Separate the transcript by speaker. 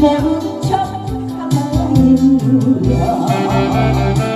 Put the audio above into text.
Speaker 1: 모른 척 가만히 누야